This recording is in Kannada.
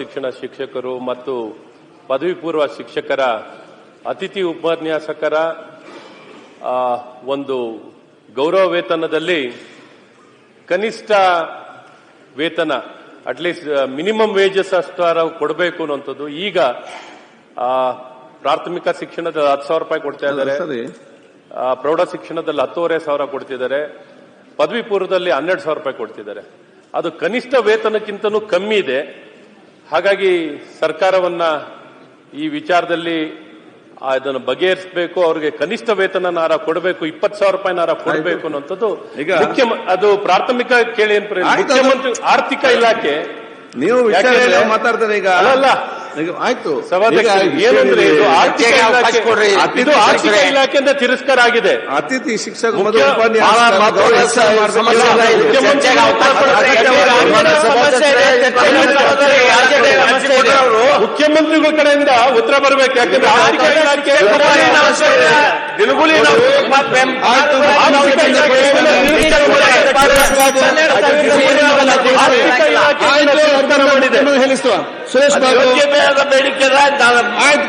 ಶಿಕ್ಷಣ ಶಿಕ್ಷಕರು ಮತ್ತು ಪದವಿ ಪೂರ್ವ ಶಿಕ್ಷಕರ ಅತಿಥಿ ಉಪನ್ಯಾಸಕರ ಒಂದು ಗೌರವ ವೇತನದಲ್ಲಿ ಕನಿಷ್ಠ ವೇತನ ಅಟ್ಲೀಸ್ಟ್ ಮಿನಿಮಮ್ ವೇಜಸ್ ಅಷ್ಟಾರ ಕೊಡಬೇಕು ಅನ್ನುವಂಥದ್ದು. ಈಗ ಪ್ರಾಥಮಿಕ ಶಿಕ್ಷಣದ ಹತ್ತು ಸಾವಿರ ರೂಪಾಯಿ ಕೊಡ್ತಾ ಇದ್ದಾರೆ. ಪ್ರೌಢ ಶಿಕ್ಷಣದಲ್ಲಿ ಹತ್ತೂವರೆ ಸಾವಿರ ಕೊಡ್ತಿದ್ದಾರೆ. ಪದವಿ ಪೂರ್ವದಲ್ಲಿ ಹನ್ನೆರಡು ಸಾವಿರ ರೂಪಾಯಿ ಕೊಡ್ತಿದ್ದಾರೆ. ಅದು ಕನಿಷ್ಠ ವೇತನಕ್ಕಿಂತನೂ ಕಮ್ಮಿ ಇದೆ. ಹಾಗಾಗಿ ಸರ್ಕಾರವನ್ನ ಈ ವಿಚಾರದಲ್ಲಿ ಅದನ್ನು ಬಗೆಹರಿಸಬೇಕು ಅವ್ರಿಗೆ ಕನಿಷ್ಠ ವೇತನನಾರ ಕೊಡಬೇಕು ಇಪ್ಪತ್ತು ಸಾವಿರ ರೂಪಾಯಿನಾರ ಕೊಡಬೇಕು ಅನ್ನೋಂಥದ್ದು ಈಗ- ಅದು ಪ್ರಾಥಮಿಕ ಕೇಳಿ ಮುಖ್ಯಮಂತ್ರಿ ಆರ್ಥಿಕ ಇಲಾಖೆ. ನೀವು ಮಾತಾಡ್ತಾರೆ ಈಗ. ಅಲ್ಲ ಆಯ್ತು. ಏನಂದ್ರೆ ಇದು ಆರ್ಥಿಕ ಇಲಾಖೆಯಿಂದ ತಿರಸ್ಕಾರ ಆಗಿದೆ. ಅತಿಥಿ ಶಿಕ್ಷಕ ಮುಖ್ಯ- ಮುಖ್ಯಮಂತ್ರಿಗಳ ಕಡೆಯಿಂದ ಉತ್ತರ ಬರಬೇಕು. ಯಾಕಂದ್ರೆ ಆರ್ಥಿಕ ಇಲಾಖೆ ದಿನಗೂಲಿ ಆರ್ಥಿಕ ಇಲಾಖೆ ಸುರೇಶ್ ಬೇಡಿಕೆ